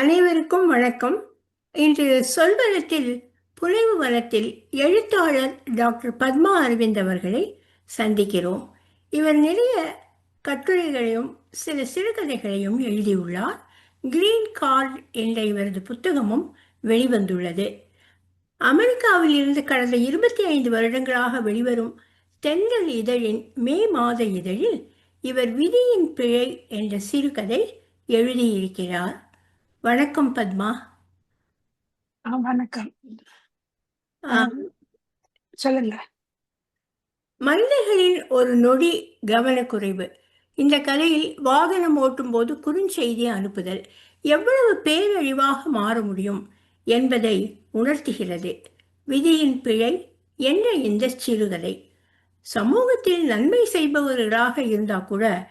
அனைவருக்கும் வணக்கம். இன்று சொல்வனத்தில் புனைவு வனத்தில் எழுத்தாளர் டாக்டர் பத்மா அரவிந்த் அவர்களை சந்திக்கிறோம். இவர் நிறைய கட்டுரைகளையும் சில சிறுகதைகளையும் எழுதியுள்ளார். கிரீன் கார்டு என்ற இவரது புத்தகமும் வெளிவந்துள்ளது. அமெரிக்காவில் இருந்து கடந்த இருபத்தி ஐந்து வருடங்களாக வெளிவரும் தென்றல் இதழின் மே மாத இதழில் இவர் விதியின் பிழை என்ற சிறுகதை எழுதியிருக்கிறார். வணக்கம் பத்மா. வணக்கம். சொல்லுங்க. மனிதர்களின் ஒரு நொடி கவனக்குறைவு. இந்த கதையில் வாகனம் ஓட்டும்போது குறுஞ்செய்தி அனுப்புதல் எவ்வளவு பேரழிவாக மாற முடியும் என்பதை உணர்த்துகிறது. விதியின் பிழை என்ற இந்த சிறுகதை? சமூகத்தில் நன்மை செய்பவர்களாக இருந்தா கூட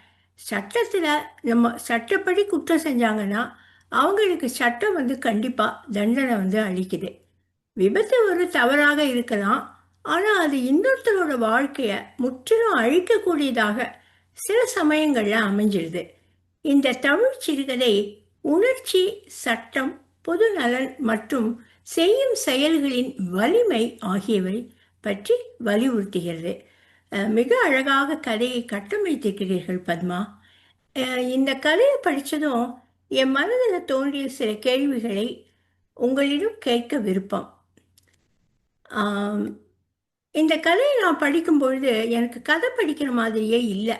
சட்டத்துல நம்ம சட்டப்படி குற்றம் செஞ்சாங்கன்னா அவங்களுக்கு சட்டம் வந்து கண்டிப்பாக தண்டனை வந்து அளிக்குது. விபத்து ஒரு தவறாக இருக்கலாம். ஆனால் அது இன்னொருத்தரோட வாழ்க்கையை முற்றிலும் அழிக்கக்கூடியதாக சில சமயங்களில் அமைஞ்சிருது. இந்த தமிழ் சிறுகதை உணர்ச்சி சட்டம் பொது நலன் மற்றும் செய்யும் செயல்களின் வலிமை ஆகியவை பற்றி வலியுறுத்துகிறது. மிக அழகாக கதையை கட்டமைத்திருக்கிறீர்கள் பத்மா. இந்த கதையை படித்ததும் என் மனதில் தோன்றிய சில கேள்விகளை உங்களிடம் கேட்க விருப்பம். இந்த கதையை நான் படிக்கும் பொழுது எனக்கு கதை படிக்கிற மாதிரியே இல்லை.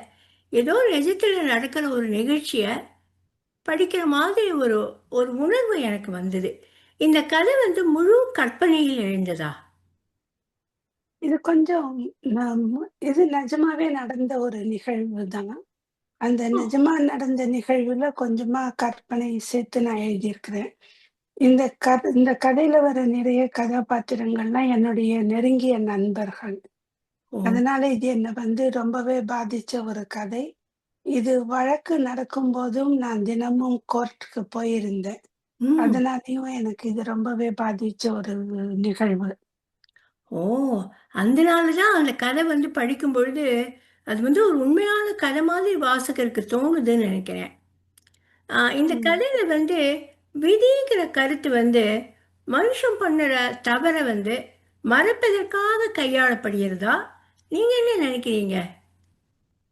ஏதோ நிஜத்தில் நடக்கிற ஒரு நிகழ்ச்சியை படிக்கிற மாதிரி ஒரு ஒரு உணர்வு எனக்கு வந்தது. இந்த கதை வந்து முழு கற்பனையில் எழுந்ததா? இது கொஞ்சம் இது நிஜமாவே நடந்த ஒரு நிகழ்வு தான் அந்த நிஜமா நடந்த நிகழ்வுல கொஞ்சமா கற்பனை சேர்த்து நான் எழுதியிருக்கிறேன். இந்த கதை இந்த கதையில வர நிறைய கதாபாத்திரங்கள்லாம் என்னுடைய நெருங்கிய நண்பர்கள். அதனால இது என்னை வந்து ரொம்பவே பாதிச்ச ஒரு கதை. இது வழக்கு நடக்கும் போதும் நான் தினமும் கோர்ட்டுக்கு போயிருந்தேன். அதனாலயும் எனக்கு இது ரொம்பவே பாதிச்ச ஒரு நிகழ்வு. ஓ அதனால தான் அந்த கதை வந்து படிக்கும் பொழுது அது வந்து ஒரு உண்மையான கதை மாதிரி வாசகருக்கு தோணுதுன்னு நினைக்கிறேன். ஆஹ் இந்த. கதையில வந்து விதிங்கிற கருத்து வந்து மனுஷன் பண்ணுற தவறை வந்து மறைப்பதற்காக கையாளப்படுகிறதா? நீங்க என்ன நினைக்கிறீங்க?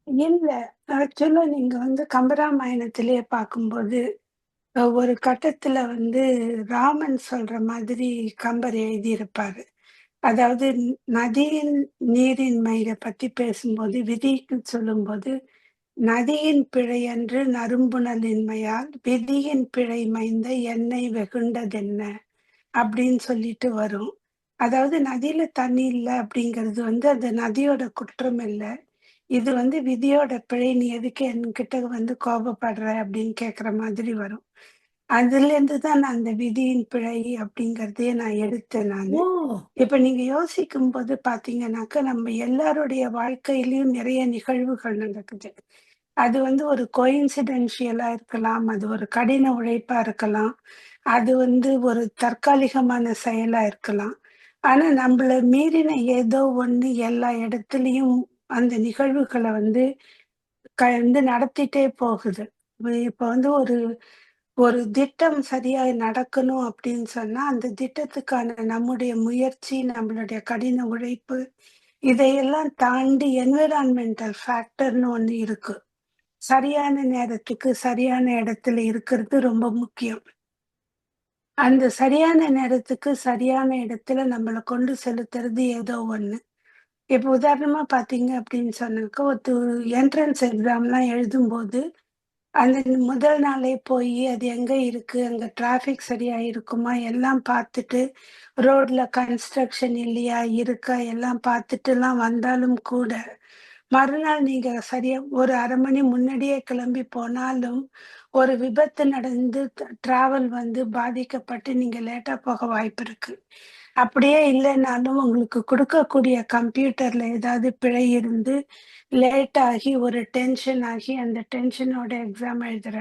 இல்ல ஆக்சுவலா நீங்க வந்து கம்பராமாயணத்திலேயே பார்க்கும்போது ஒரு கட்டத்துல வந்து ராமன் சொல்ற மாதிரி கம்பர் எழுதியிருப்பாரு. அதாவது நதியின் நதியின் நீரின்மையை பத்தி பேசும்போது விதிக்கு சொல்லும்போது நதியின் பிழை என்று நறும்புணலின்மையால் விதியின் பிழை மைந்த எண்ணெய் வெகுண்டதென்ன? அப்படின்னு சொல்லிட்டு வரும். அதாவது நதியில தண்ணி இல்லை அப்படிங்கிறது வந்து அந்த நதியோட குற்றம் இல்லை. இது வந்து விதியோட பிழை. நீ எதுக்கு என்கிட்ட வந்து கோபப்படுற அப்படின்னு கேக்குற மாதிரி வரும். அதுல இருந்து தான் நான் அந்த விதியின் பிழை அப்படிங்கறதையே நான் எடுத்தேன் நானு. ஓ! இப்ப நீங்க யோசிக்கும் போது பாத்தீங்கன்னாக்க நம்ம எல்லாருடைய வாழ்க்கையிலயும் நிறைய நிகழ்வுகள் நடக்குது. அது வந்து ஒரு கோயின்சிடென்ஷியலா இருக்கலாம் அது ஒரு கடின உழைப்பா இருக்கலாம் அது வந்து ஒரு தற்காலிகமான செயலா இருக்கலாம். ஆனா நம்மள மீறின ஏதோ ஒண்ணு எல்லா இடத்துலயும் அந்த நிகழ்வுகளை வந்து க வந்து நடத்திட்டே போகுது. இப்ப வந்து ஒரு ஒரு திட்டம் சரியா நடக்கணும் அப்படின்னு சொன்னா அந்த திட்டத்துக்கான நம்முடைய முயற்சி நம்மளுடைய கடின உழைப்பு இதையெல்லாம் தாண்டி என்விரான்மெண்டல் ஃபேக்டர்னு ஒண்ணு இருக்கு. சரியான நேரத்துக்கு சரியான இடத்துல இருக்கிறது ரொம்ப முக்கியம். அந்த சரியான நேரத்துக்கு சரியான இடத்துல நம்மளை கொண்டு செலுத்துறது ஏதோ ஒண்ணு. இப்ப உதாரணமா பாத்தீங்க அப்படின்னு சொன்னாக்க ஒரு என்ட்ரன்ஸ் எக்ஸாம்லாம் எழுதும்போது அந்த முதல் நாளே போய் அது எங்க இருக்கு? அங்க டிராபிக் சரியா இருக்குமா? எல்லாம் பார்த்துட்டு ரோட்ல கன்ஸ்ட்ரக்ஷன் இல்லையா? இருக்கா? எல்லாம் பார்த்துட்டு எல்லாம் வந்தாலும் கூட மறுநாள் நீங்க சரியா ஒரு அரை மணி முன்னாடியே கிளம்பி போனாலும் ஒரு விபத்து நடந்து டிராவல் வந்து பாதிக்கப்பட்டு நீங்க லேட்டா போக வாய்ப்பு இருக்கு. அப்படியே இல்லைனாலும் உங்களுக்கு கொடுக்கக்கூடிய கம்ப்யூட்டர்ல ஏதாவது பிழை இருந்து லேட் ஆகி ஒரு டென்ஷன் ஆகி அந்த டென்ஷனோட எக்ஸாம் எழுதுற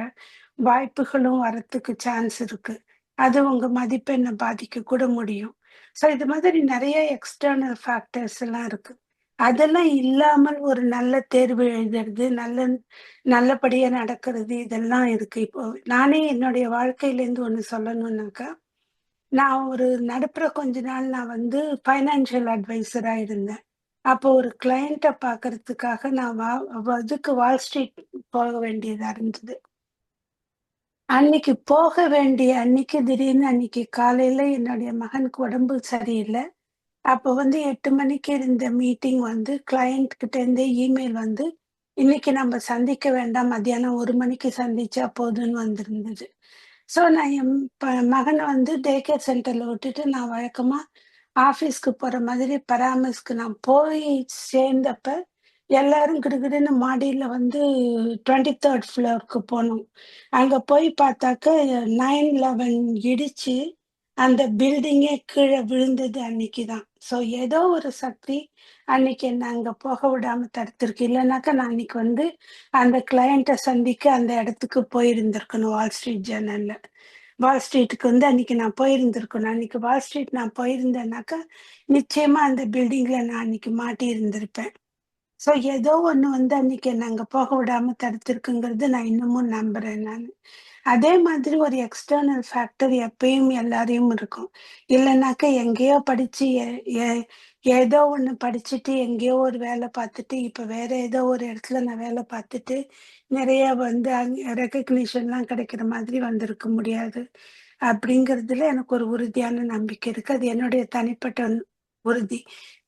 வாய்ப்புகளும் வரத்துக்கு சான்ஸ் இருக்கு. அது உங்க மதிப்பெண்ணை பாதிக்க கூட முடியும். ஸோ இது மாதிரி நிறைய எக்ஸ்டர்னல் ஃபேக்டர்ஸ் எல்லாம் இருக்கு. அதெல்லாம் இல்லாமல் ஒரு நல்ல தேர்வு எழுதுறது நல்ல நல்லபடியா நடக்கிறது இதெல்லாம் இருக்கு. இப்போ நானே என்னுடைய வாழ்க்கையிலேருந்து ஒன்று சொல்லணும்னாக்கா நான் ஒரு நடுப்புற கொஞ்ச நாள் நான் வந்து ஃபைனான்சியல் அட்வைசரா இருந்தேன். அப்போ ஒரு கிளையண்ட்டை பார்க்கறதுக்காக நான் வா இதுக்கு வால் ஸ்ட்ரீட் போக வேண்டியதா இருந்தது. அன்னைக்கு போக வேண்டிய அன்னைக்கு திடீர்னு அன்னைக்கு காலையில என்னுடைய மகனுக்கு உடம்பு சரியில்லை. அப்போ வந்து எட்டு மணிக்கு இருந்த மீட்டிங் வந்து கிளையண்ட் கிட்டேருந்து இமெயில் வந்து இன்னைக்கு நம்ம சந்திக்க வேண்டாம். மத்தியானம் ஒரு மணிக்கு சந்திச்சா போதும்னு வந்திருந்தது. ஸோ நான் என் ப- மகனை வந்து டே கேர் சென்டரில் விட்டுட்டு நான் வழக்கமாக ஆஃபீஸ்க்கு போகிற மாதிரி பராமரிஸ்க்கு நான் போய் சேர்ந்தப்ப எல்லாரும் கிடுகிடுன்னு மாடியில் வந்து டுவெண்ட்டி தேர்ட் ஃப்ளோருக்கு போனோம். அங்கே போய் பார்த்தாக்க நைன் லெவன் இடிச்சு அந்த பில்டிங்கே கீழே விழுந்தது அன்னைக்கு தான் ஸோ ஏதோ ஒரு சக்தி அன்னைக்கு என்ன அங்க போக விடாம தடுத்திருக்கு. இல்லைனாக்கா நான் அன்னைக்கு வந்து அந்த கிளையண்ட்டை சந்திக்க அந்த இடத்துக்கு போயிருந்திருக்கணும் வால் ஸ்ட்ரீட் ஜேர்னல்ல வால் ஸ்ட்ரீட்டுக்கு வந்து அன்னைக்கு நான் போயிருந்திருக்கணும். அன்னைக்கு வால் ஸ்ட்ரீட் நான் போயிருந்தேனாக்கா நிச்சயமா அந்த பில்டிங்ல நான் அன்னைக்கு மாட்டி இருந்திருப்பேன் ஸோ ஏதோ ஒண்ணு வந்து அன்னைக்கு என்ன அங்க போக விடாம தடுத்திருக்குங்கிறது நான் இன்னமும் நம்புறேன் நான். அதே மாதிரி ஒரு எக்ஸ்டர்னல் ஃபேக்டர் எப்பயும் எல்லாரையும் இருக்கும். இல்லைனாக்கா எங்கேயோ படிச்சு ஏதோ ஒன்று படிச்சுட்டு எங்கேயோ ஒரு வேலை பார்த்துட்டு இப்போ வேற ஏதோ ஒரு இடத்துல நான் வேலை பார்த்துட்டு நிறைய வந்து ரெக்கக்னிஷன்லாம் கிடைக்கிற மாதிரி வந்திருக்க முடியாது. அப்படிங்கிறதுல எனக்கு ஒரு உறுதியான நம்பிக்கை இருக்கு. அது என்னுடைய தனிப்பட்ட உறுதி.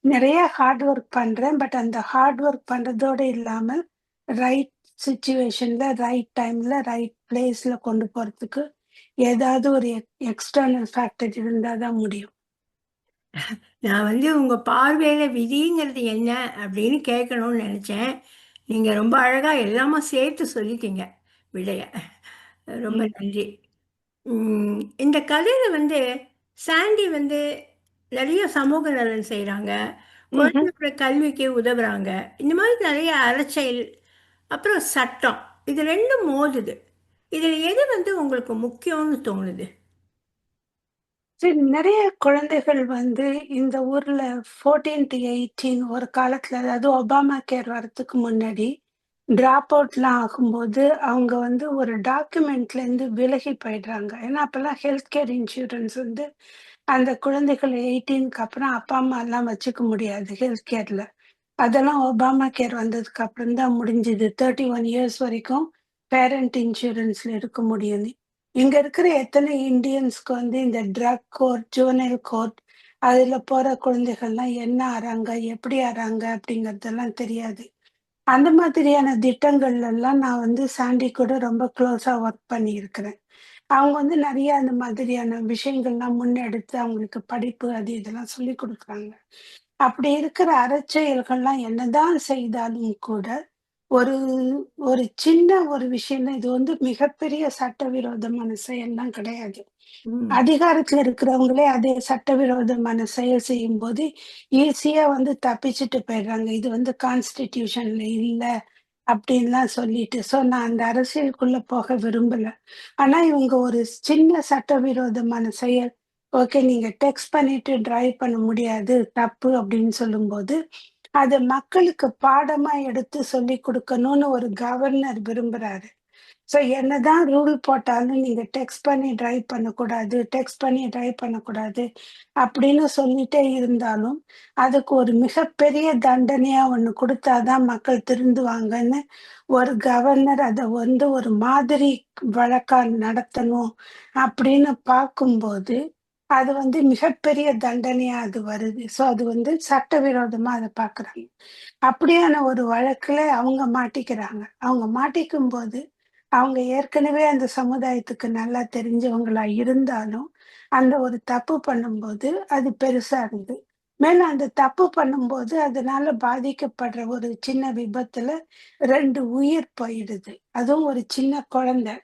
நிறைய ஹார்ட் ஒர்க் பண்றேன். பட் அந்த ஹார்ட் ஒர்க் பண்றதோட இல்லாமல் ரைட் சுச்சுவேஷன்ல ரைட் டைம்ல ரைட் பிளேஸ்ல கொண்டு போறதுக்கு ஏதாவது ஒரு எக்ஸ்டர்னல் ஃபேக்டர் இருந்தாதான் முடியும். நான் வந்து உங்க பார்வையில விதிங்கிறது என்ன அப்படின்னு கேட்கணும்னு நினைச்சேன். நீங்க ரொம்ப அழகா எல்லாமே சேர்த்து சொல்லிட்டீங்க விடைய. ரொம்ப. நன்றி. உம், இந்த கதையில வந்து சாண்டி வந்து நிறைய சமூக நலன் செய்றாங்க. ம்ஹும். குழந்தைகளோட கல்விக்கு உதவுறாங்க. இந்த மாதிரி நிறைய அரசியல் அப்புறம் சட்டம் இது ரெண்டும் மோதுது. இதில் எது வந்து உங்களுக்கு முக்கியம்னு தோணுது? சரி நிறைய குழந்தைகள் வந்து இந்த ஊர்ல 14 டு எயிட்டீன் ஒரு காலத்துல அதாவது ஒபாமா கேர் வரத்துக்கு முன்னாடி டிராப் அவுட்லாம் ஆகும்போது அவங்க வந்து ஒரு டாக்குமெண்ட்ல இருந்து விலகி போயிடுறாங்க. ஏன்னா அப்பெல்லாம் ஹெல்த் கேர் இன்சூரன்ஸ் வந்து அந்த குழந்தைகள் எயிட்டீனுக்கு அப்புறம் அப்பா அம்மா எல்லாம் வச்சுக்க முடியாது ஹெல்த் கேர்ல அதெல்லாம் ஒபாமா கேர் வந்ததுக்கு அப்புறம் தான் முடிஞ்சது. தேர்ட்டி ஒன் இயர்ஸ் வரைக்கும் பேரண்ட் இன்சூரன்ஸ்ல இருக்க முடியும். இங்க இருக்கிற எத்தனை இந்தியன்ஸ்க்கு வந்து இந்த ட்ரக் கோர்ட் ஜுவனல் கோர்ட் அதுல போற குழந்தைகள்லாம் என்ன ஆறாங்க எப்படி ஆறாங்க அப்படிங்கறதெல்லாம் தெரியாது. அந்த மாதிரியான திட்டங்கள்ல எல்லாம் நான் வந்து சாண்டி கூட ரொம்ப க்ளோஸா ஒர்க் பண்ணி இருக்கிறேன் அவங்க வந்து நிறைய அந்த மாதிரியான விஷயங்கள்லாம் முன்னெடுத்து அவங்களுக்கு படிப்பு அது இதெல்லாம் சொல்லி கொடுக்குறாங்க. அப்படி இருக்கிற அறச்செயல்கள்லாம் என்னதான் செய்தாலும் கூட ஒரு ஒரு சின்ன ஒரு விஷயம் இது வந்து மிகப்பெரிய சட்டவிரோதமான செயல்லாம் கிடையாது. அதிகாரத்துல இருக்கிறவங்களே அதே சட்டவிரோதமான செயல் செய்யும் போது ஈஸியா வந்து தப்பிச்சுட்டு போயிடுறாங்க. இது வந்து கான்ஸ்டிடியூஷன்ல இல்ல அப்படின்லாம் சொல்லிட்டு. சோ நான் அந்த அரசியலுக்குள்ள போக விரும்பல. ஆனா இவங்க ஒரு சின்ன சட்டவிரோதமான செயல். ஓகே நீங்க டெக்ஸ்ட் பண்ணிட்டு டிரைவ் பண்ண முடியாது. தப்பு அப்படின்னு சொல்லும்போது அது மக்களுக்கு பாடமா எடுத்து சொல்லி கொடுக்கணும்னு ஒரு கவர்னர் விரும்புறாரு. ஸோ என்னதான் ரூல் போட்டாலும் நீங்க டெக்ஸ்ட் பண்ணி ட்ரைவ் பண்ணக்கூடாது டெக்ஸ்ட் பண்ணி ட்ரைவ் பண்ணக்கூடாது அப்படின்னு சொல்லிட்டே இருந்தாலும் அதுக்கு ஒரு மிகப்பெரிய தண்டனையா ஒண்ணு கொடுத்தாதான் மக்கள் திருந்துவாங்கன்னு ஒரு கவர்னர் அதை வந்து ஒரு மாதிரி வழக்கா நடத்தணும் அப்படின்னு பார்க்கும்போது அது வந்து மிகப்பெரிய தண்டனையா அது வருது. ஸோ அது வந்து சட்டவிரோதமா அதை பாக்குறாங்க. அப்படியான ஒரு வழக்குல அவங்க மாட்டிக்கிறாங்க. அவங்க மாட்டிக்கும் போது அவங்க ஏற்கனவே அந்த சமுதாயத்துக்கு நல்லா தெரிஞ்சவங்களா இருந்தாலும் அந்த ஒரு தப்பு பண்ணும்போது அது பெருசா இருந்து மேலும் அந்த தப்பு பண்ணும்போது அதனால பாதிக்கப்படுற ஒரு சின்ன விபத்துல ரெண்டு உயிர் போயிடுது. அதுவும் ஒரு சின்ன குழந்தை.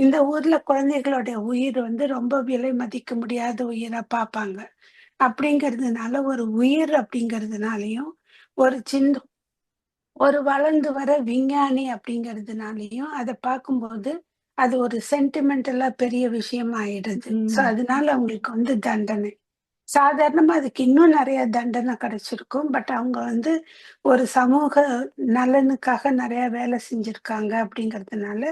இந்த ஊர்ல குழந்தைகளுடைய உயிர் வந்து ரொம்ப விலை மதிக்க முடியாத உயிரா பார்ப்பாங்க. அப்படிங்கிறதுனால ஒரு உயிர் அப்படிங்கிறதுனாலயும் ஒரு சின்ன ஒரு வளர்ந்து வர விஞ்ஞானி அப்படிங்கிறதுனாலயும் அதை பார்க்கும்போது அது ஒரு சென்டிமெண்டலா பெரிய விஷயம் ஆயிடுது. சோ அதனால அவங்களுக்கு வந்து தண்டனை. சாதாரணமா அதுக்கு இன்னும் நிறைய தண்டனை கிடைச்சிருக்கும். பட் அவங்க வந்து ஒரு சமூக நலனுக்காக நிறைய வேலை செஞ்சிருக்காங்க அப்படிங்கிறதுனால,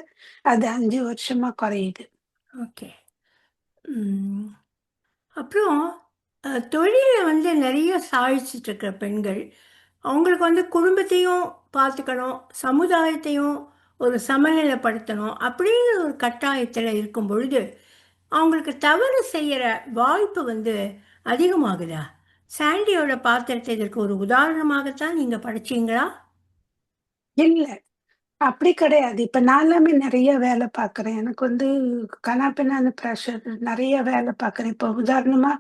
அது அஞ்சு வருஷமா குறையுது. ஓகே. அப்புறம் தொழிலை வந்து நிறைய சாதிச்சுட்டு இருக்கிற பெண்கள், அவங்களுக்கு வந்து குடும்பத்தையும் பார்த்துக்கணும், சமுதாயத்தையும் ஒரு சமநிலைப்படுத்தணும் அப்படிங்கிற ஒரு கட்டாயத்தில் இருக்கும் பொழுது, அவங்களுக்கு தவறு செய்கிற வாய்ப்பு வந்து அதிகமாகுதா? சாண்டியோட பாத்திரத்தை இதற்கு ஒரு உதாரணமாகத்தான் நீங்க படிச்சீங்களா? இல்ல. அப்படி கிடையாது. இப்ப நான்லாமே நிறைய வேலை பார்க்குறேன். எனக்கு வந்து கன்னாபின்னான்னு ப்ரெஷர் நிறைய வேலை பார்க்குறேன். இப்போ உதாரணமா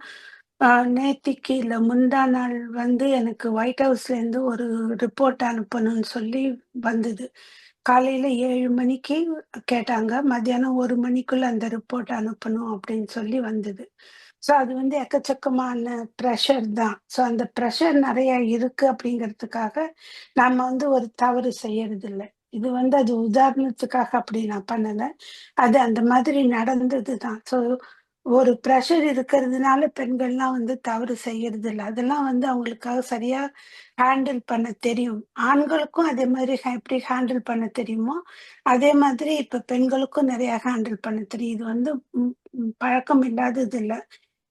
நேத்திக்கு இல்ல முந்தா நாள் வந்து எனக்கு ஒயிட் ஹவுஸ்லேருந்து ஒரு ரிப்போர்ட் அனுப்பணும்னு சொல்லி வந்தது. காலையில ஏழு மணிக்கு கேட்டாங்க. மத்தியானம் ஒரு மணிக்குள்ள அந்த ரிப்போர்ட் அனுப்பணும் அப்படின்னு சொல்லி வந்தது. ஸோ அது வந்து எக்கச்சக்கமான ப்ரெஷர் தான். ஸோ அந்த ப்ரெஷர் நிறைய இருக்கு அப்படிங்கிறதுக்காக, நம்ம வந்து ஒரு தவறு செய்யறதில்ல. இது வந்து அது உதாரணத்துக்காக அப்படி நான் பண்ணல. அது அந்த மாதிரி நடந்தது தான். ஸோ ஒரு ப்ரெஷர் இருக்கிறதுனால பெண்கள்லாம் வந்து தவறு செய்யறது இல்லை அதெல்லாம் வந்து அவங்களுக்காக சரியா ஹேண்டில் பண்ண தெரியும். ஆண்களுக்கும் அதே மாதிரி எப்படி ஹேண்டில் பண்ண தெரியுமோ, அதே மாதிரி இப்ப பெண்களுக்கும் நிறைய ஹேண்டில் பண்ண தெரியும். இது வந்து பழக்கம் இல்லாதது இல்ல.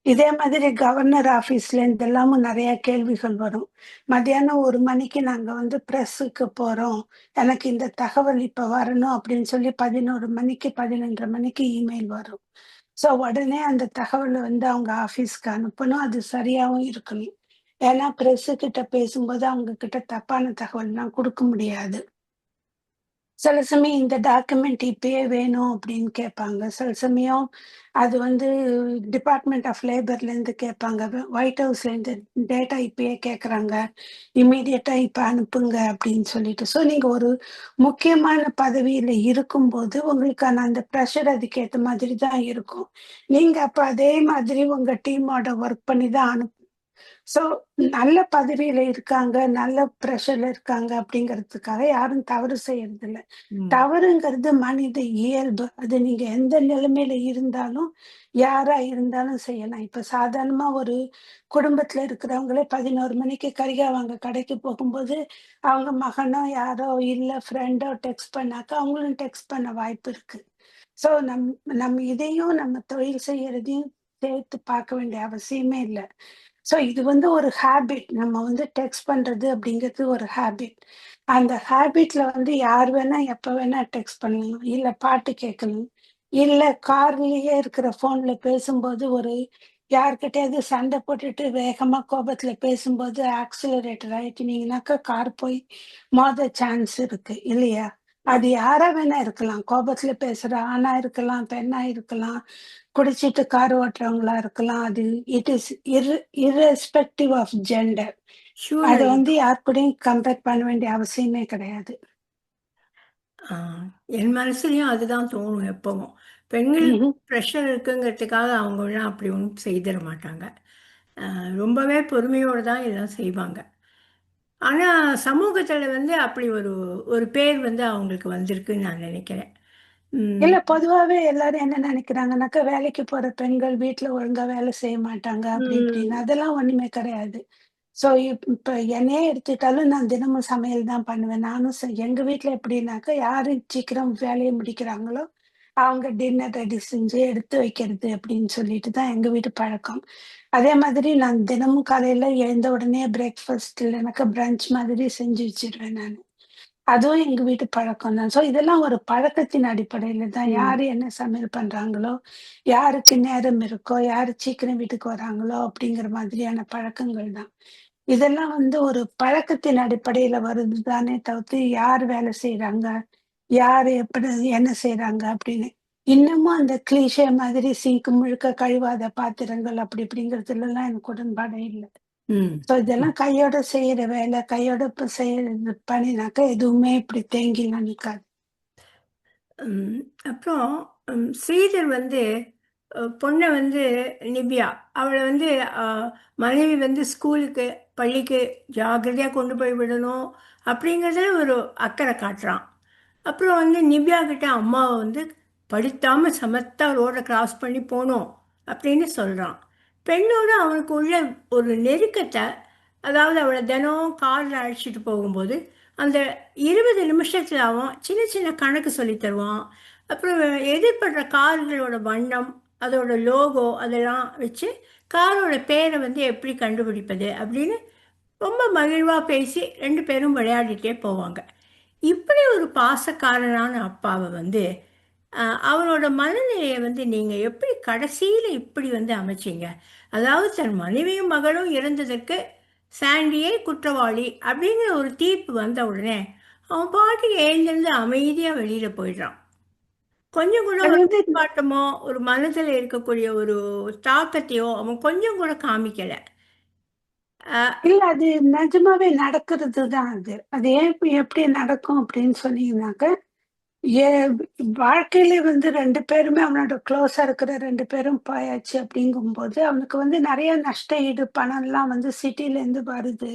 இதே மாதிரி கவர்னர் ஆஃபீஸ்லேருந்து எல்லாமும் நிறைய கேள்விகள் வரும். மத்தியானம் ஒரு மணிக்கு நாங்க வந்து ப்ரெஸ்ஸுக்கு போறோம். எனக்கு இந்த தகவல் இப்ப வரணும் அப்படின்னு சொல்லி 11 மணிக்கு, 11:30 மணிக்கு இமெயில் வரும். ஸோ உடனே அந்த தகவலை வந்து அவங்க ஆஃபீஸ்க்கு அனுப்பணும். அது சரியாகவும் இருக்கணும். ஏன்னா ப்ரெஸ்ஸு கிட்ட பேசும்போது அவங்க கிட்ட தப்பான தகவல்லாம் கொடுக்க முடியாது. சில சமயம் இந்த டாக்குமெண்ட் இப்பயே வேணும் அப்படின்னு கேட்பாங்க. சில சமயம் அது வந்து டிபார்ட்மெண்ட் ஆஃப் லேபர்லேருந்து கேட்பாங்க. ஒயிட் ஒயிட் ஹவுஸ்லேருந்து டேட்டா இப்பயே கேட்குறாங்க. இம்மீடியட்டாக இப்ப அனுப்புங்க அப்படின்னு சொல்லிட்டு. ஸோ நீங்க ஒரு முக்கியமான பதவியில இருக்கும்போது, உங்களுக்கான அந்த ப்ரெஷர் அதுக்கேற்ற மாதிரி தான் இருக்கும். நீங்க அப்ப அதே மாதிரி உங்க டீமோட ஒர்க் பண்ணி தான் அனுப்ப ஸோ நல்ல பதவியில இருக்காங்க, நல்ல ப்ரெஷர்ல இருக்காங்க அப்படிங்கிறதுக்காக யாரும் தவறு செய்யறதில்ல. ம். தவறுங்கிறது மனித இயல்பு. அது நீங்க எந்த நிலைமையில இருந்தாலும், யாரா இருந்தாலும் செய்யலாம். இப்ப சாதாரணமா ஒரு குடும்பத்துல இருக்கிறவங்களே 11 மணிக்கு கரிகா வாங்க கடைக்கு போகும்போது, அவங்க மகனோ, யாரோ இல்ல ஃப்ரெண்டோ டெக்ஸ்ட் பண்ணாக்கா, அவங்களும் டெக்ஸ்ட் பண்ண வாய்ப்பு இருக்கு. ஸோ நம் நம்ம இதையும் நம்ம தொழில் செய்யறதையும் சேர்த்து பார்க்க வேண்டிய அவசியமே இல்ல. ஸோ இது வந்து ஒரு ஹேபிட். நம்ம வந்து டெக்ஸ்ட் பண்ணுறது அப்படிங்கிறது ஒரு ஹேபிட். அந்த ஹேபிட்ல வந்து யார் வேணா, எப்போ வேணா டெக்ஸ்ட் பண்ணலாம். இல்லை பாட்டு கேட்கலாம். இல்லை கார்லயே இருக்கிற ஃபோன்ல பேசும்போது ஒரு யார்கிட்டயாவது சண்டை போட்டுட்டு வேகமா கோபத்துல பேசும்போது ஆக்சிலரேட்டர் ஆயிட்டீங்கனாக்கா, கார் போய் மோத சான்ஸ் இருக்கு இல்லையா? அது யாரா வேணா இருக்கலாம். கோபத்துல பேசுற ஆணா இருக்கலாம், பெண்ணா இருக்கலாம், குடிச்சிட்டு கார் ஓட்டுறவங்களா இருக்கலாம். அது it is ir irrespective of gender. அத. வந்து யார் கூடயும் கம்பேர் பண்ண வேண்டிய அவசியமே கிடையாது. என் மனசுலயும் அதுதான் தோணும் எப்பவும். பெண்கள். ப்ரெஷர் இருக்குங்கிறதுக்காக அவங்கலாம் அப்படி ஒண்ணும் செய்திட மாட்டாங்க. ரொம்பவே பொறுமையோட தான் எல்லாம் செய்வாங்க. ஆனா சமூகத்துல வந்து அப்படி ஒரு ஒரு பேர் வந்து அவங்களுக்கு வந்திருக்குன்னு நான் நினைக்கிறேன். இல்ல. பொதுவாவே எல்லாரும் என்ன நினைக்கிறாங்கன்னாக்கா, வேலைக்கு போற பெண்கள் வீட்ல ஒழுங்கா வேலை செய்ய மாட்டாங்க அப்படி இப்படின்னு. ம். அதெல்லாம் ஒண்ணுமே கிடையாது. ஸோ இப் இப்ப என்னையே எடுத்துக்கிட்டாலும் நான் தினமும் சமையல் தான் பண்ணுவேன். நானும் செ எங்க வீட்ல எப்படின்னாக்கா, யாரு சீக்கிரம் வேலைய முடிக்கிறாங்களோ, அவங்க டின்னர் ரெடி செஞ்சு எடுத்து வைக்கிறது அப்படின்னு சொல்லிட்டு தான் எங்க வீட்டு பழக்கம். அதே மாதிரி நான் தினமும் காலையில எழுந்த உடனே பிரேக்ஃபாஸ்ட் இல்லைனாக்கா பிரஞ்ச் மாதிரி செஞ்சு வச்சுருவேன் நானு. அதுவும் எங்க வீட்டு பழக்கம் தான். ஸோ இதெல்லாம் ஒரு பழக்கத்தின் அடிப்படையில தான். யாரு என்ன சமையல் பண்றாங்களோ, யாருக்கு நேரம் இருக்கோ, யாரு சீக்கிரம் வீட்டுக்கு வராங்களோ அப்படிங்கிற மாதிரியான பழக்கங்கள் தான். இதெல்லாம் வந்து ஒரு பழக்கத்தின் அடிப்படையில வருது தானே தவிர்த்து, யார் வேலை செய்றாங்க, யாரு எப்படி என்ன செய்றாங்க அப்படின்னு. இன்னமும் அந்த கிளீஷே மாதிரி சிங்க் முழுக்க கழுவாத பாத்திரங்கள் அப்படி இப்படிங்கிறதுலலாம் எனக்கு உடன்பாடே இல்ல. ஸோ இதெல்லாம் கையோட செய்யற வேலை, கையோட இப்ப செய்யறது பண்ணினாக்கா எதுவுமே இப்படி தேங்கிலாம் நிக்காது. ம். அப்புறம் ஸ்ரீதர் வந்து பொண்ண வந்து நிவ்யா, அவள வந்து மனைவி வந்து ஸ்கூலுக்கு, பள்ளிக்கு ஜாக்கிரதையா கொண்டு போய் விடணும், அப்படிங்கிறதுல ஒரு அக்கறை காட்டுறான். அப்புறம் வந்து நிவ்யா கிட்ட அம்மாவை வந்து படுத்தாமல் சமத்தா ரோடை கிராஸ் பண்ணி போனோம் அப்படின்னு சொல்கிறான் பெண்ணோடு அவனுக்கு உள்ள ஒரு நெருக்கத்தை அதாவது அவளை தினம் காரில் அழைச்சிட்டு போகும்போது அந்த இருபது நிமிஷத்தில் அவன் சின்ன சின்ன கணக்கு சொல்லி தருவான். அப்புறம் எதிர்படுற கார்களோட வண்ணம் அதோட லோகோ அதெல்லாம் வச்சு காரோட பேரை வந்து எப்படி கண்டுபிடிப்பது அப்படின்னு ரொம்ப மகிழ்வாக பேசி ரெண்டு பேரும் விளையாடிட்டே போவாங்க. இப்படி ஒரு பாசக்காரனான அப்பாவை வந்து ஆஹ், அவனோட மனநிலையை வந்து நீங்கள் எப்படி கடைசியில் இப்படி வந்து அமைச்சீங்க? அதாவது தன் மனைவியும் மகளும் இறந்ததற்கு சாண்டியே குற்றவாளி அப்படிங்கிற ஒரு தீர்ப்பு வந்த உடனே அவன் பாட்டுக்கு எழுந்திருந்து அமைதியாக வெளியில் போயிடுறான். கொஞ்சம் கூட அது ஒரு வந்து போராட்டமோ ஒரு மனதில் இருக்கக்கூடிய ஒரு தாக்கத்தையோ அவன் கொஞ்சம் கூட காமிக்கல. இல்ல அது நிஜமாவே நடக்கிறது தான் அது. அது ஏன் எப்படி நடக்கும் அப்படின்னு சொன்னீங்கன்னாக்க ஏ வாழ்க்கையில வந்து ரெண்டு பேருமே அவனோட க்ளோஸா இருக்கிற ரெண்டு பேரும் போயாச்சு அப்படிங்கும்போது அவனுக்கு வந்து நிறைய நஷ்ட ஈடு பணம்லாம் வந்து சிட்டில இருந்து வருது.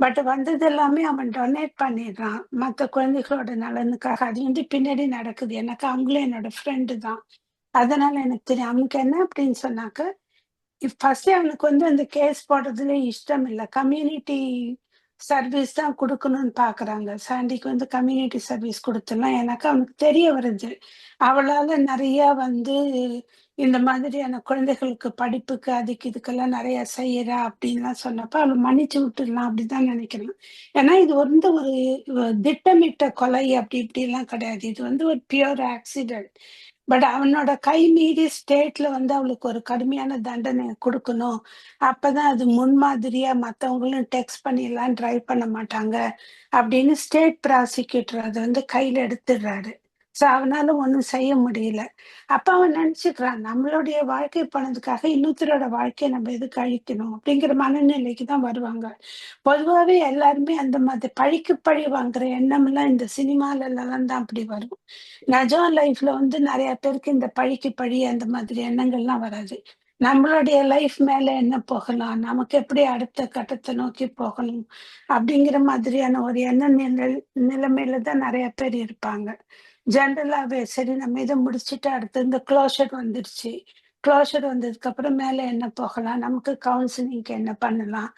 பட் வந்தது எல்லாமே அவன் டொனேட் பண்ணிடுறான். மற்ற குழந்தைகளோட நலனுக்காக. அது வந்து பின்னாடி நடக்குது. எனக்கு அவங்களும் என்னோட ஃப்ரெண்டு தான். அதனால எனக்கு தெரியும். அவனுக்கு என்ன அப்படின்னு சொன்னாக்க ஃபர்ஸ்ட் அவனுக்கு வந்து அந்த கேஸ் போடுறதுல இஷ்டம் இல்லை. கம்யூனிட்டி சர்வீஸ் தான் கொடுக்கணும்னு பாக்குறாங்க. சாண்டிக்கு வந்து கம்யூனிட்டி சர்வீஸ் கொடுத்துடலாம் ஏன்னாக்கா அவனுக்கு தெரிய வருது. அவளால நிறைய வந்து இந்த மாதிரியான குழந்தைகளுக்கு படிப்புக்கு அதுக்கு இதுக்கெல்லாம் நிறைய செய்யறா அப்படின்லாம் சொன்னப்ப அவளை மன்னிச்சு விட்டுடலாம் அப்படிதான் நினைக்கிறேன். ஏன்னா இது வந்து ஒரு திட்டமிட்ட கொலை அப்படி இப்படி எல்லாம் கிடையாது. இது வந்து ஒரு பியூர் ஆக்சிடென்ட் பட் அவனோட கை மீறி ஸ்டேட்ல வந்து அவளுக்கு ஒரு கடுமையான தண்டனை கொடுக்கணும். அப்பதான் அது முன்மாதிரியா மத்தவங்களும் டெக்ஸ்ட் பண்ணிடலாம் ட்ரைவ் பண்ண மாட்டாங்க அப்படின்னு ஸ்டேட் ப்ராசிக்யூட்டர் அதை வந்து கையில எடுத்துடுறாரு. ஸோ அவனால ஒன்றும் செய்ய முடியல. அப்ப அவன் நினைச்சுக்கிறான் நம்மளுடைய வாழ்க்கை பணத்துக்காக இன்னொருத்தரோட வாழ்க்கையை நம்ம எதுக்கு அழிக்கணும்? அப்படிங்கிற மனநிலைக்கு தான் வருவாங்க. பொதுவாகவே எல்லாருமே அந்த மாதிரி பழிக்கு பழி வாங்குற எண்ணம்லாம் இந்த சினிமால எல்லாம் தான் அப்படி வரும். நஜம் லைஃப்ல வந்து நிறைய பேருக்கு இந்த பழிக்கு பழி அந்த மாதிரி எண்ணங்கள்லாம் வராது. நம்மளுடைய லைஃப் மேல என்ன போகலாம்? நமக்கு எப்படி அடுத்த கட்டத்தை நோக்கி போகணும்? அப்படிங்கிற மாதிரியான ஒரு எண்ண நிலை நிலைமையில தான் நிறைய பேர் இருப்பாங்க. ஜென்ரலாகவே சரி நம்ம இதை முடிச்சுட்டு அடுத்து இந்த க்ளோஷர் வந்துருச்சு. க்ளோஷர் வந்ததுக்கு அப்புறம் மேலே என்ன போகலாம்? நமக்கு கவுன்சிலிங்க்கு என்ன பண்ணலாம்?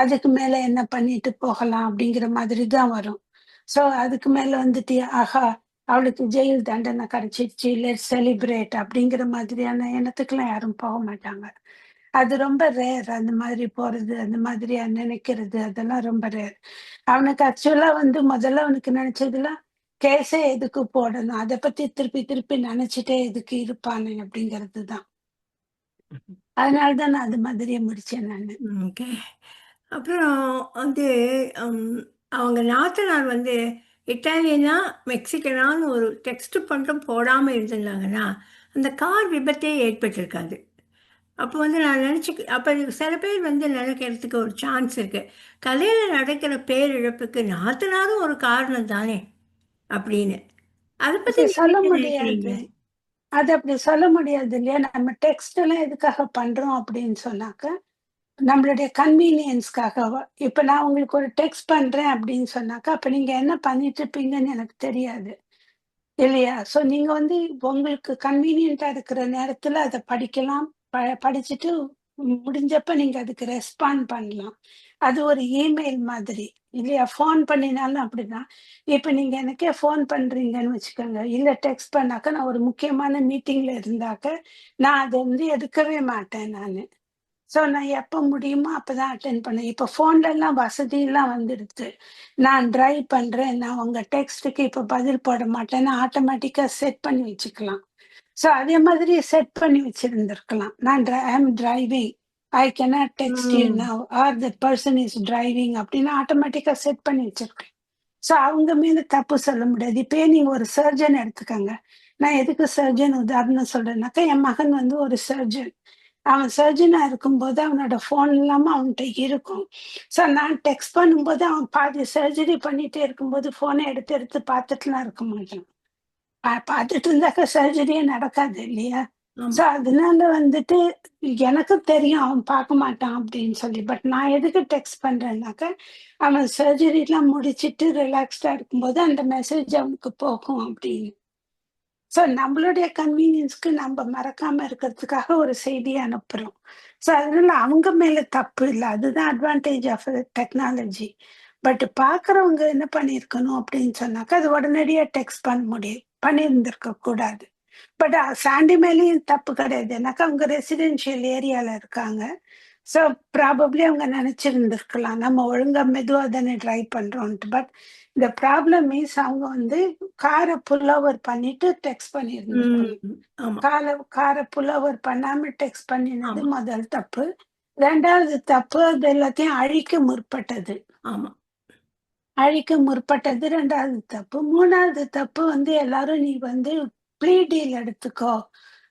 அதுக்கு மேலே என்ன பண்ணிட்டு போகலாம்? அப்படிங்கிற மாதிரி தான் வரும். ஸோ அதுக்கு மேலே வந்துட்டு ஆஹா அவளுக்கு ஜெயில் தண்டனை கிடைச்சிருச்சு. இல்லை செலிப்ரேட் அப்படிங்கிற மாதிரியான எண்ணத்துக்கெல்லாம் யாரும் போக மாட்டாங்க. அது ரொம்ப ரேர் அந்த மாதிரி போறது அந்த மாதிரியா நினைக்கிறது அதெல்லாம் ரொம்ப ரேர் அவனுக்கு ஆக்சுவலா வந்து முதல்ல அவனுக்கு நினைச்சதுலாம் கேஸே எதுக்கு போடணும்? அதை பத்தி திருப்பி திருப்பி நினைச்சிட்டே எதுக்கு இருப்பானே அப்படிங்கிறது தான் அதனாலதான் நான் அது மாதிரியே முடிச்சேன் நான். ஓகே. அப்புறம் வந்து அவங்க நாத்தனார் வந்து இட்டாலியனா மெக்சிகனான்னு ஒரு டெக்ஸ்ட் பண்ணுறோம் போடாமல் இருந்திருந்தாங்கன்னா அந்த கார் விபத்தே ஏற்பட்டிருக்காது. அப்போ வந்து நான் நினச்சி அப்போ சில பேர் வந்து நினைக்கிறதுக்கு ஒரு சான்ஸ் இருக்குது கலையில் நடக்கிற பேரிழப்புக்கு நாத்தனாரும் ஒரு காரணம் தானே. அப்படின்னு. அதை அப்படி சொல்ல முடியாது. அது அப்படி சொல்ல முடியாது இல்லையா? நம்ம டெக்ஸ்ட் எல்லாம் எதுக்காக பண்றோம் அப்படின்னு சொன்னாக்க நம்மளுடைய கன்வீனியன்ஸ்க்காக இப்ப நான் உங்களுக்கு ஒரு டெக்ஸ்ட் பண்றேன் அப்படின்னு சொன்னாக்கா அப்ப நீங்க என்ன பண்ணிட்டு இருப்பீங்கன்னு எனக்கு தெரியாது. இல்லையா? சோ நீங்க வந்து உங்களுக்கு கன்வீனியன்ட்டா இருக்கிற நேரத்துல அதை படிக்கலாம். ப- படிச்சுட்டு முடிஞ்சப்ப நீங்க அதுக்கு ரெஸ்பாண்ட் பண்ணலாம். அது ஒரு இமெயில் மாதிரி. இல்லையா? ஃபோன் பண்ணினாலும் அப்படிதான். இப்போ நீங்க எனக்கே ஃபோன் பண்றீங்கன்னு வச்சுக்கோங்க. இல்லை டெக்ஸ்ட் பண்ணாக்க நான் ஒரு முக்கியமான மீட்டிங்ல இருந்தாக்க நான் அதை வந்து எடுக்கவே மாட்டேன் நான். ஸோ நான் எப்போ முடியுமோ அப்பதான் அட்டென்ட் பண்ணேன் இப்போ ஃபோன்லலாம் வசதியெல்லாம் வசதி எல்லாம் வந்துடுது நான் ட்ரைவ் பண்றேன். நான் உங்க டெக்ஸ்டுக்கு இப்போ பதில் போட மாட்டேன்னு ஆட்டோமேட்டிக்காக செட் பண்ணி வச்சுக்கலாம். ஸோ அதே மாதிரி செட் பண்ணி வச்சுருந்துருக்கலாம். நான் I'm driving I cannot text you now. Are the person is driving அப்படின்னு ஆட்டோமேட்டிக்கா செட் பண்ணி வச்சிருக்கேன். சோ அவங்க மீது தப்பு சொல்ல முடியாது. இப்பயே நீங்க ஒரு சர்ஜன் எடுத்துக்கங்க. நான் எதுக்கு சர்ஜன் உதாரணம் சொல்றேன்னாக்கா என் மகன் வந்து ஒரு சர்ஜன் அவன் சர்ஜனா இருக்கும்போது அவனோட போன் இல்லாம அவன்கிட்ட இருக்கும். சோ நான் டெக்ஸ்ட் பண்ணும்போது அவன் பாதி சர்ஜரி பண்ணிட்டே இருக்கும்போது போனை எடுத்து எடுத்து பார்த்துட்டுலாம் இருக்க மாட்டான். பார்த்துட்டு இருந்தாக்க சர்ஜரியே நடக்காது இல்லையா? ஸோ சோ அதனால வந்துட்டு எனக்கும் தெரியும் அவன் பார்க்க மாட்டான் அப்படின்னு சொல்லி. பட் நான் எதுக்கு டெக்ஸ்ட் பண்றேன்னாக்க அவன் சர்ஜரி எல்லாம் முடிச்சிட்டு ரிலாக்ஸ்டா இருக்கும்போது அந்த மெசேஜ் அவனுக்கு போகும் அப்படின்னு. ஸோ நம்மளுடைய கன்வீனியன்ஸ்க்கு நம்ம மறக்காம இருக்கிறதுக்காக ஒரு செய்தியை அனுப்புறோம். ஸோ அதனால அவங்க மேல தப்பு இல்லை. அதுதான் அட்வான்டேஜ் ஆஃப் டெக்னாலஜி பட் பார்க்குறவங்க என்ன பண்ணியிருக்கணும் அப்படின்னு சொன்னாக்கா அது உடனடியாக டெக்ஸ்ட் பண்ண முடியும் பண்ணியிருந்திருக்க கூடாது பட் சாண்டி மேலேயும் தப்பு கிடையாது. ஏன்னாக்கா அவங்க ரெசிடென்ஷியல் ஏரியால இருக்காங்க. ஸோ ப்ராபப்ளி அவங்க நினைச்சிருந்திருக்கலாம். நம்ம ஒழுங்கா மெதுவாக தானே ட்ரைவ் பண்றோம்ட்டு பட் இந்த ப்ராப்ளம் மீன்ஸ் அவங்க வந்து காரை புல் ஓவர் பண்ணிட்டு டெக்ஸ்ட் பண்ணியிருந்திருக்கணும் ம், ஆமா. காரை காரை புல் ஓவர் பண்ணாம டெக்ஸ்ட் பண்ணினது முதல் தப்பு. ரெண்டாவது தப்பு அது எல்லாத்தையும் அழிக்க முற்பட்டது. ஆமா. அழிக்க முற்பட்டது ரெண்டாவது தப்பு. மூணாவது தப்பு வந்து எல்லாரும் நீ வந்து ப்ளீ டீல் எடுத்துக்கோ.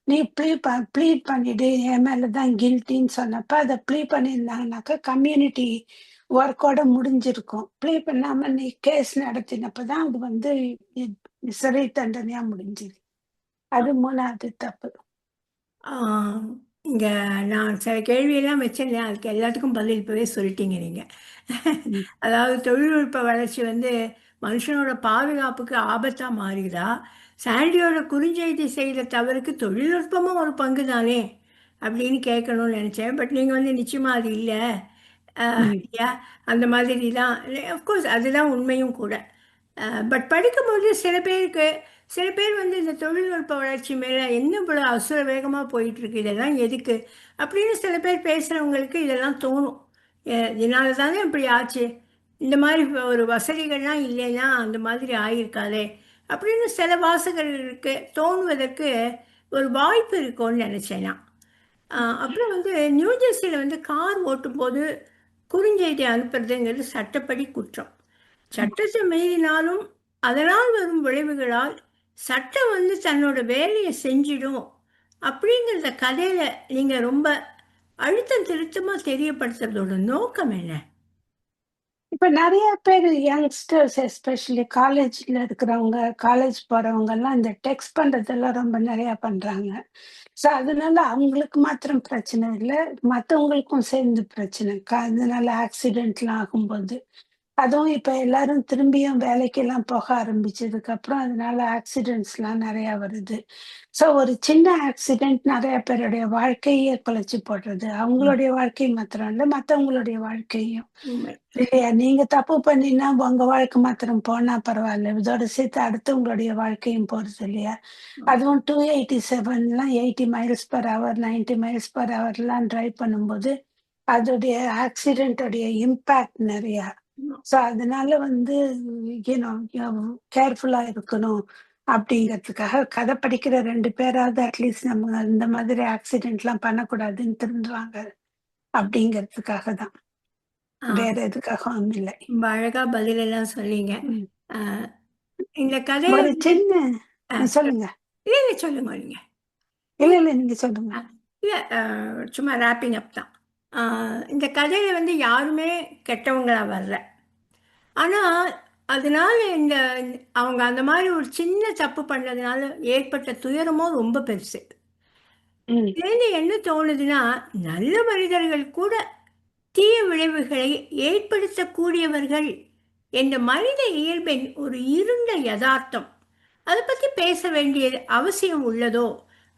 நீ ப்ளீ ப ப்ளீட் பண்ணிடு என் மேல தான் கில்ட்டின்னு சொன்னப்ப அதை ப்ளீ பண்ணியிருந்தாங்கனாக்கா கம்யூனிட்டி ஒர்க்கோட முடிஞ்சிருக்கும். ப்ளீ பண்ணாம நீ கேஸ் நடத்தினப்ப தான் அது வந்து சிறை தண்டனையா முடிஞ்சுது. அது மூணாவது தப்பு. இங்க நான் சில கேள்வியெல்லாம் வச்சிருந்தேன். அதுக்கு எல்லாத்துக்கும் பதில் இப்பவே சொல்லிட்டீங்க நீங்க. ம். அதாவது தொழில்நுட்ப வளர்ச்சி வந்து மனுஷனோட பாதுகாப்புக்கு ஆபத்தா மாறுதா? சாண்டியோட குறுஞ்செய்தி செய்த தவறுக்கு தொழில்நுட்பமும் ஒரு பங்கு தானே அப்படின்னு கேட்கணும்னு நினைச்சேன். பட் நீங்க வந்து நிச்சயமா அது இல்லை. இல்லையா? அந்த மாதிரி தான் அஃப்கோர்ஸ் அதுதான் உண்மையும் கூட. பட் படிக்கும்போது சில பேருக்கு சில பேர் வந்து இந்த தொழில்நுட்ப வளர்ச்சி மேலே என்ன இவ்வளோ அசுர வேகமாக போயிட்டு இருக்கு இதெல்லாம் எதுக்கு? அப்படின்னு சில பேர் பேசுகிறவங்களுக்கு இதெல்லாம் தோணும். இதனால தானே இப்படி ஆச்சு? இந்த மாதிரி ஒரு வசதிகள்லாம் இல்லைன்னா அந்த மாதிரி ஆயிருக்காதே. அப்படின்னு சில வாசகர்களுக்கு தோணுவதற்கு ஒரு வாய்ப்பு இருக்கும்னு நினச்சேன். நான் அப்புறம் வந்து நியூ ஜெர்சியில் வந்து கார் ஓட்டும்போது குறுஞ்செய்தி அனுப்புறதுங்கிறது சட்டப்படி குற்றம். சட்டத்தை மீறினாலும் அதனால் வரும் விளைவுகளால் சட்டம் வந்து தன்னோட வேலையை செஞ்சிடும் அப்படிங்கிறத கதையில் நீங்கள் ரொம்ப அழுத்தம் திருத்தமாக தெரியப்படுத்துறதோட நோக்கம் என்ன? இப்ப நிறைய பேர் யங்ஸ்டர்ஸ் எஸ்பெஷலி காலேஜ்ல இருக்கிறவங்க காலேஜ் போறவங்க எல்லாம் இந்த டெக்ஸ்ட் பண்றதெல்லாம் ரொம்ப நிறைய பண்றாங்க. ஸோ அதனால அவங்களுக்கு மாத்திரம் பிரச்சனை இல்லை. மற்றவங்களுக்கும் சேர்ந்து பிரச்சனை. க- அதனால ஆக்சிடென்ட்லாம் ஆகும்போது அதுவும் இப்ப எல்லாரும் திரும்பியும் வேலைக்கெல்லாம் போக ஆரம்பிச்சதுக்கு அப்புறம் அதனால ஆக்சிடென்ட்ஸ்லாம் நிறைய வருது. ஸோ ஒரு சின்ன ஆக்சிடென்ட் நிறைய பேருடைய வாழ்க்கையே குலைச்சு போடுறது. அவங்களுடைய வாழ்க்கை மாத்திரம் இல்லை மற்றவங்களுடைய வாழ்க்கையும். இல்லையா? நீங்க தப்பு பண்ணினா உங்க வாழ்க்கை மாத்திரம் போனா பரவாயில்ல. இதோட சேர்த்து அடுத்தவங்களுடைய வாழ்க்கையும் போறது இல்லையா? அதுவும் two eighty செவன்லாம் eighty miles per hour ninety miles per ஹவர்லாம் drive பண்ணும்போது அதோடைய ஆக்சிடென்டோடைய இம்பேக்ட் நிறையா. ஸோ அதனால வந்து கேர்ஃபுல்லா இருக்கணும் அப்படிங்கிறதுக்காக கதை படிக்கிற ரெண்டு பேராவது அட்லீஸ்ட் நம்ம இந்த மாதிரி ஆக்சிடென்ட்லாம் பண்ணக்கூடாதுன்னு திருந்துவாங்க அப்படிங்கிறதுக்காக தான். வேற எதுக்காகவும் இல்லை. ரொம்ப அழகா பதிலெல்லாம் சொன்னீங்க. ம். ஆஹ் இந்த கதையில ஒரு சின்ன சொல்லுங்க. இல்ல இல்ல சொல்லுங்க நீங்க இல்ல இல்ல நீங்க சொல்லுங்க. இல்லை சும்மா ரேப்பிங் அப் தான். இந்த கதையில் வந்து யாருமே கெட்டவங்களா வரல. ஆனால் அதனால இந்த அவங்க அந்த மாதிரி ஒரு சின்ன தப்பு பண்ணதுனால ஏற்பட்ட துயரமும் ரொம்ப பெருசு. இதுலேருந்து என்ன தோணுதுன்னா நல்ல மனிதர்கள் கூட தீய விளைவுகளை ஏற்படுத்தக்கூடியவர்கள் என்ற மனித இயல்பின் ஒரு இருண்ட யதார்த்தம். அதை பற்றி பேச வேண்டிய அவசியம் உள்ளதோ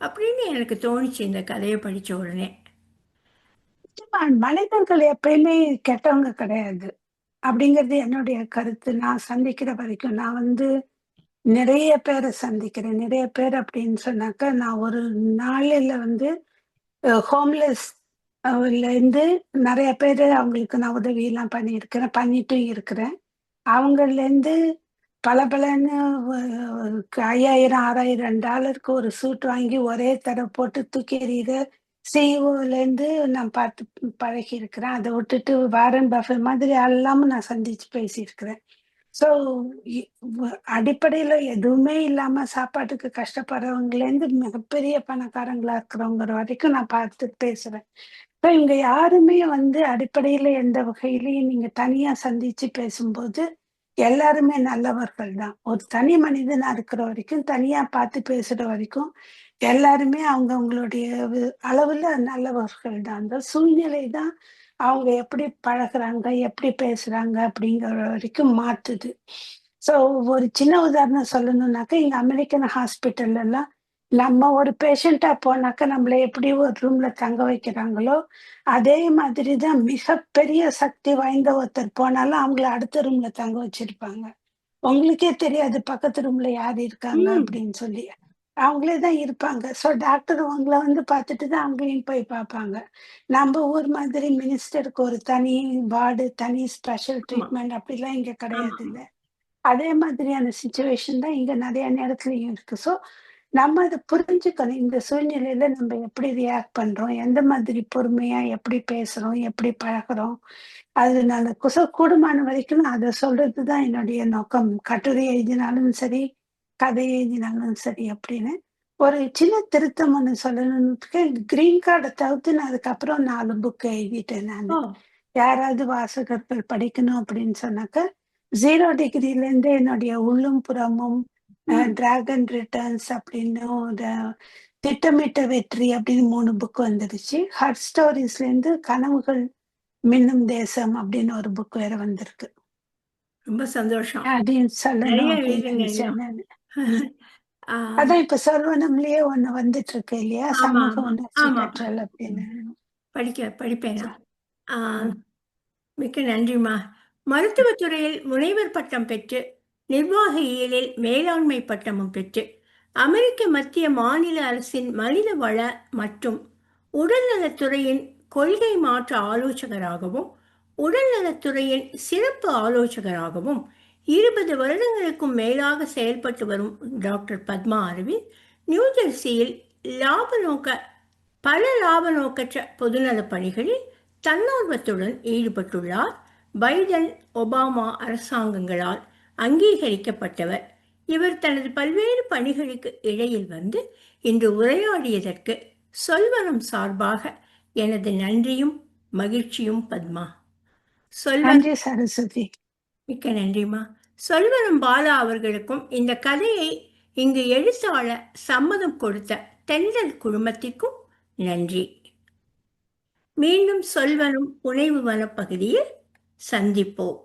அப்படின்னு எனக்கு தோணுச்சு இந்த கதையை படித்த உடனே. மனிதர்கள் எப்பயுமே கெட்டவங்க கிடையாது. அப்படிங்கிறது என்னுடைய கருத்து. நான் சந்திக்கிற வரைக்கும் நான் வந்து நிறைய பேரை சந்திக்கிறேன். நிறைய பேர் அப்படின்னு சொன்னாக்கா நான் ஒரு நாளில் வந்து ஹோம்லெஸ் இருந்து நிறைய பேர் அவங்களுக்கு நான் உதவி எல்லாம் பண்ணியிருக்கிறேன் பண்ணிட்டும் இருக்கிறேன். அவங்கலேருந்து பல பலன்னு ஐயாயிரம் ஆறாயிரம் டாலருக்கு ஒரு சூட் வாங்கி ஒரே தடவை போட்டு தூக்கி எறிகிற சிஇஓல இருந்து நான் பார்த்து பழகி இருக்கிறேன் அதை விட்டுட்டு வாரன் பஃபே மாதிரி எல்லாமும் நான் சந்திச்சு பேசியிருக்கிறேன். ஸோ அடிப்படையில எதுவுமே இல்லாம சாப்பாட்டுக்கு கஷ்டப்படுறவங்கல இருந்து மிகப்பெரிய பணக்காரங்களா இருக்கிறவங்க வரைக்கும் நான் பார்த்து பேசுறேன். இப்போ இவங்க யாருமே வந்து அடிப்படையில எந்த வகையிலையும் நீங்க தனியா சந்திச்சு பேசும்போது எல்லாருமே நல்லவர்கள் தான். ஒரு தனி மனிதனா இருக்கிற வரைக்கும் தனியா பார்த்து பேசுற வரைக்கும் எல்லாருமே அவங்க அவங்களுடைய அளவுல நல்லவர்கள் தான். அந்த சூழ்நிலை தான் அவங்க எப்படி பழகுறாங்க எப்படி பேசுறாங்க அப்படிங்கிற வரைக்கும் மாத்துது. ஸோ ஒரு சின்ன உதாரணம் சொல்லணும்னாக்கா இங்க அமெரிக்கன் ஹாஸ்பிட்டல்ல எல்லாம் நம்ம ஒரு பேஷண்டா போனாக்கா நம்மள எப்படி ஒரு ரூம்ல தங்க வைக்கிறாங்களோ அதே மாதிரி தான் மிகப்பெரிய சக்தி வாய்ந்த ஒருத்தர் போனாலும் அவங்கள அடுத்த ரூம்ல தங்க வச்சிருப்பாங்க. உங்களுக்கே தெரியாது பக்கத்து ரூம்ல யார் இருக்காங்க. அப்படின்னு சொல்லி. அவங்களே தான் இருப்பாங்க. ஸோ டாக்டர் உங்களை வந்து பார்த்துட்டு தான் அவங்களையும் போய் பார்ப்பாங்க. நம்ம ஊர் மாதிரி மினிஸ்டருக்கு ஒரு தனி வார்டு தனி ஸ்பெஷல் ட்ரீட்மெண்ட் அப்படிலாம் இங்க கிடையாது. இல்ல அதே மாதிரியான சுச்சுவேஷன் தான் இங்க நிறைய நேரத்துலயும் இருக்கு. ஸோ நம்ம அதை புரிஞ்சுக்கணும். இந்த சூழ்நிலையில நம்ம எப்படி ரியாக்ட் பண்றோம்? எந்த மாதிரி பொறுமையா எப்படி பேசுறோம்? எப்படி பழகுறோம்? அதனால குச கூடுமான வரைக்கும் அதை சொல்றது தான் என்னுடைய நோக்கம். கட்டுரை எழுதினாலும் சரி கதை எழுதினாலும் சரி அப்படின்னு. ஒரு சின்ன திருத்தம் ஒன்று சொல்லணும்னுக்கு கிரீன் கார்டை தவிர்த்து நான் அதுக்கப்புறம் நாலு புக் எழுதிட்டேன் நான். யாராவது வாசகர்கள் படிக்கணும் அப்படின்னு சொன்னாக்க ஜீரோ டிகிரில இருந்து என்னுடைய உள்ளும் புறமும். டிராகன் ரிட்டர்ன்ஸ் அப்படின்னு ஒரு திட்டமிட்ட வெற்றி அப்படின்னு மூணு புக் வந்துருச்சு. ஹட் ஸ்டோரிஸ்ல இருந்து கனவுகள் மின்னும் தேசம் அப்படின்னு ஒரு புக் வேற வந்திருக்கு. ரொம்ப சந்தோஷம். அப்படின்னு சொல்லணும் ஆ, அதான் இப்ப சொல்வனம்லயே ஒண்ணு வந்துட்டு இருக்கு இல்லையா? ஆமா, சமூக ஆமா, உணர்ச்சி ஆமா. கற்றல் அப்படின்னு. படிக்க படிப்பேனா. ஆ, ம். மிக்க நன்றிம்மா. மருத்துவத்துறையில் முனைவர் பட்டம் பெற்று நிர்வாக இயலில் மேலாண்மை பட்டமும் பெற்று அமெரிக்க மத்திய மாநில அரசின் மனித வள மற்றும் உடல்நலத்துறையின் கொள்கை மாற்ற ஆலோசகராகவும் உடல்நலத்துறையின் சிறப்பு ஆலோசகராகவும் இருபது வருடங்களுக்கும் மேலாக செயல்பட்டு வரும் டாக்டர் பத்மா அரவிந்த் நியூஜெர்சியில் லாப நோக்க பல லாப நோக்கற்ற பொதுநலப் பணிகளில் தன்னார்வத்துடன் ஈடுபட்டுள்ளார். பைடன் ஒபாமா அரசாங்கங்களால் அங்கீகரிக்கப்பட்டவர். இவர் தனது பல்வேறு பணிகளுக்கு இடையில் வந்து இன்று உரையாடியதற்கு சொல்வனம் சார்பாக எனது நன்றியும் மகிழ்ச்சியும் பத்மா. சொல்வன் சரஸ்வதி. மிக்க நன்றிம்மா. சொல்வரும் பாலா அவர்களுக்கும் இந்த கதையை இங்கு எழுத்தாள சம்மதம் கொடுத்த தென்றல் குழுமத்திற்கும் நன்றி. மீண்டும் சொல்வரும் புனைவு வனப்பகுதியில் சந்திப்போம்.